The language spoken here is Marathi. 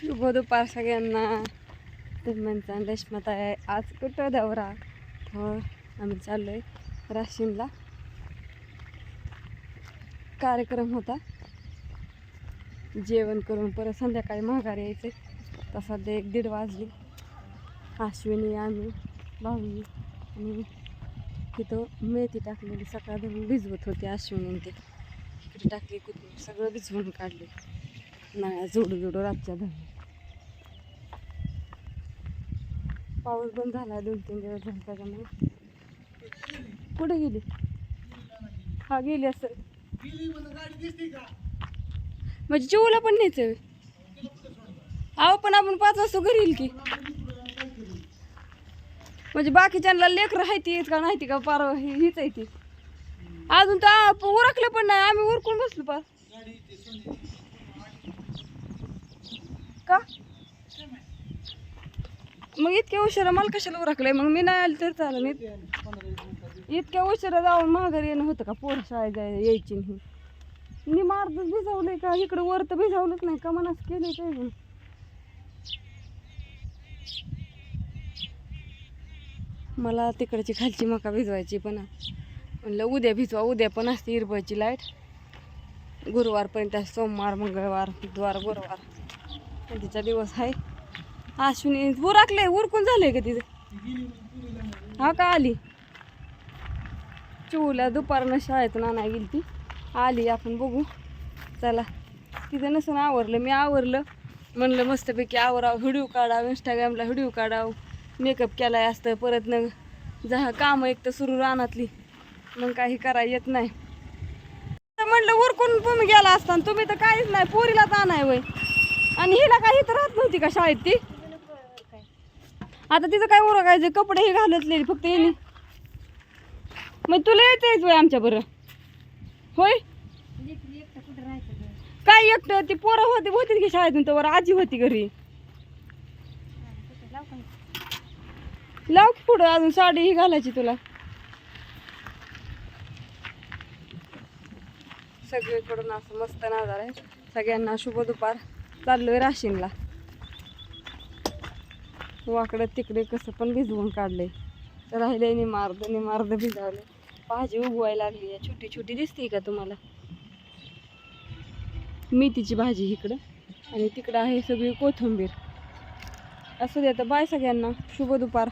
शुभ दुपार सगळ्यांना. तुम्ही रेशमात आहे आज कुठं दौरा? तर आम्ही चाललो आहे राशीनला. कार्यक्रम होता. जेवण करून परत संध्याकाळी माघारी यायचे. तसा ते एक दीड वाजली. अश्विनी आम्ही भाऊ आणि तिथं मेथी टाकलेली सकाळ धरून भिजवत होती अश्विनी ते. इकडे टाकली कुठून सगळं भिजवून काढले. नाळ्या जोडू जोडू रातच्या धरून. पाऊस बंद झाला दोन तीन दिवस झाले त्याच्यामुळे. कुठे गेली? हा गेली असेल. म्हणजे जेवला पण न्यायचं अहो पण आपण पाच वाजता घरी येईल की. म्हणजे बाकीच्यांना लेकरं आहे ती का नाही का पार हीच आहे ती. अजून तर ओरखलं उरकलं पण नाही. आम्ही उरकून बसलो पार का मग इतक्या उशिरा मला कशाला उरकलंय? मग मी नाही आली तर चालेल. मी इतक्या उशिरा जाऊन माघारी येणं होतं का? पोर शाळेत जाय यायची नाही. मी मारतच भिजवलंय का? इकडं वर तर भिजवलंच नाही का? मनास केले काय मला तिकडची खालची मका भिजवायची पण म्हणलं उद्या भिजवा. उद्या पण असते इरबळची लाइट. गुरुवारपर्यंत सोमवार मंगळवार बुधवार गुरुवार. तिचा दिवस आहे. अश्विनी. उरकले उरकून झालंय का तिथं हा का आली? चिवला दुपारनं शाळेतून आणाय गेली ती. आली आपण बघू. चला. तिथं नसून आवरलं. मी आवरलं. म्हणलं मस्तपैकी आवराव व्हिडिओ काढाव इंस्टाग्रामला व्हिडिओ काढाव. मेकअप केलाय असतं परत न जा कामं एक तर सुरू रानातली. मग काही करायला येत नाही. तर म्हणलं उरकून तुम्ही गेला असता तुम्ही तर काहीच नाही पोरीलाच आणाय वय. आणि हिला काही तर राहत नव्हती का शाळेत ती? आता तिचं काय उरकायचं? कपडे हे घालतले फक्त येणे मग तुला येतेच वय आमच्या बरं. होय? काय एकटं? ती पोरं होती होती की शाळेतून तर आजी होती घरी. लाव की पुढं अजून साडी ही घालायची तुला. सगळीकडून असं मस्त नजारा आहे. सगळ्यांना शुभ दुपार चाललोय राशीनला. वाकडं तिकडे कसं पण भिजवून काढलंय. राहिले निमार्द निमार्द भिजावले भाजी उगवायला लागली आहे. छोटी छोटी दिसते का तुम्हाला? मेथीची भाजी इकडं. आणि तिकडं आहे सगळी कोथिंबीर. असू द्या तर बाय सगळ्यांना. शुभ दुपार.